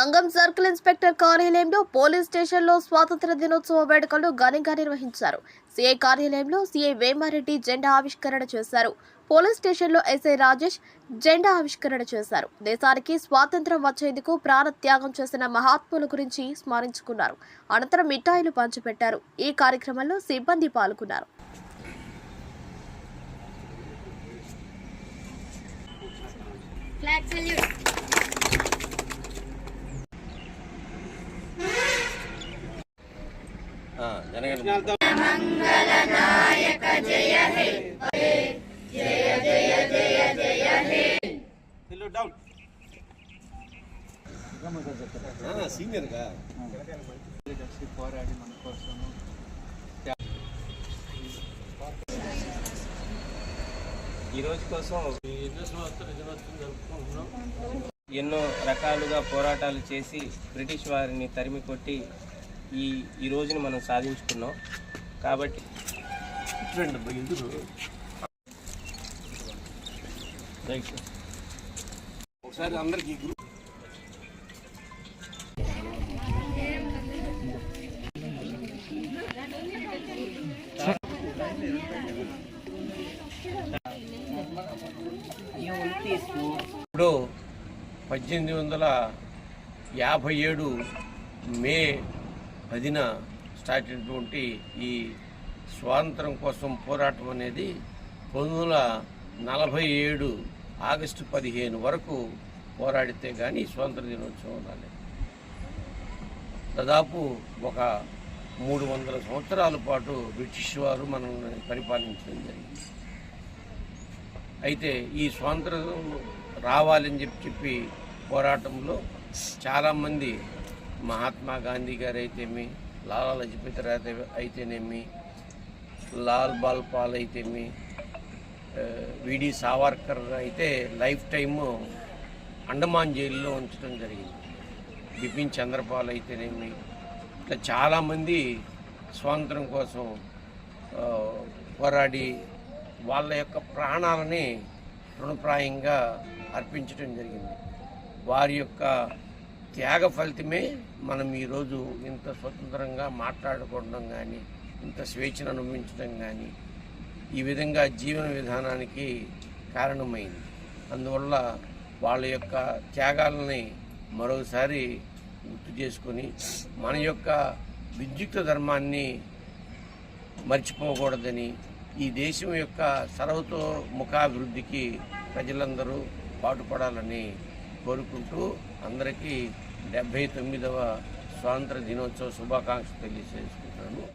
సంఘం circle inspector కార్యాలయంలో police స్టేషన్లో స్వాతంత్ర దినోత్సవ వేడుకలు ఘనంగా నిర్వహించారు. సిఐ కార్యాలయంలో సిఐ వేమారెడ్డి జెండా ఆవిష్కరణ చేశారు. పోలీస్ స్టేషన్లో ఎస్ఐ రాజేష్ జెండా ఆవిష్కరణ చేశారు. దేశానికి స్వాతంత్రం వచ్చేందుకు ప్రాణ త్యాగం చేసిన మహాత్ముల గురించి స్మరించుకున్నారు. అనంతరం మిఠాయిలు పంచిపెట్టారు. ఈ కార్యక్రమంలో సిబ్బంది పాల్గొన్నారు. ఫ్లాగ్ డౌన్ పోరాడి మన కోసము ఈ రోజు కోసం ఎన్నో రకాలుగా పోరాటాలు చేసి బ్రిటిష్ వారిని తరిమి కొట్టి ఈ ఈ రోజుని మనం సాధించుకున్నాం. కాబట్టి ఒకసారి అందరికి గ్రూప్ ఇప్పుడు పద్దెనిమిది వందల యాభై ఏడు మే పదిన స్టార్ట్ అయినటువంటి ఈ స్వాతంత్రం కోసం పోరాటం అనేది పంతొమ్మిది వందల నలభై ఏడు ఆగస్టు పదిహేను వరకు పోరాడితే కానీ స్వాతంత్ర దినోత్సవం రాలేదు దాదాపు ఒక మూడు వందల సంవత్సరాల పాటు బ్రిటిష్ వారు మనల్ని పరిపాలించడం జరిగింది. అయితే ఈ స్వాతంత్రం రావాలని చెప్పి చెప్పి పోరాటంలో చాలామంది మహాత్మా గాంధీ గారు అయితేమి లాలా లజపతి రాయ్ అయితేనేమి లాల్ బాల్ పాల్ అయితేమి విడి సావర్కర్ అయితే లైఫ్ టైము అండమాన్ జైల్లో ఉంచడం జరిగింది. బిపిన్ చంద్రపాల్ అయితేనేమి ఇట్లా చాలామంది స్వాతంత్రం కోసం పోరాడి వాళ్ళ యొక్క ప్రాణాలని రుణప్రాయంగా అర్పించడం జరిగింది. వారి యొక్క త్యాగ ఫలితమే మనం ఈరోజు ఇంత స్వతంత్రంగా మాట్లాడుకోవడం కానీ ఇంత స్వేచ్ఛను అనుభవించడం కానీ ఈ విధంగా జీవన విధానానికి కారణమైంది. అందువల్ల వాళ్ళ యొక్క త్యాగాలని మరోసారి గుర్తు చేసుకొని మన యొక్క విద్యుక్త ధర్మాన్ని మర్చిపోకూడదని ఈ దేశం యొక్క సర్వతోముఖాభివృద్ధికి ప్రజలందరూ పాటుపడాలని కోరుకుంటూ అందరికీ డెబ్భై తొమ్మిదవ స్వాతంత్ర దినోత్సవ శుభాకాంక్షలు తెలియజేసుకుంటున్నాను.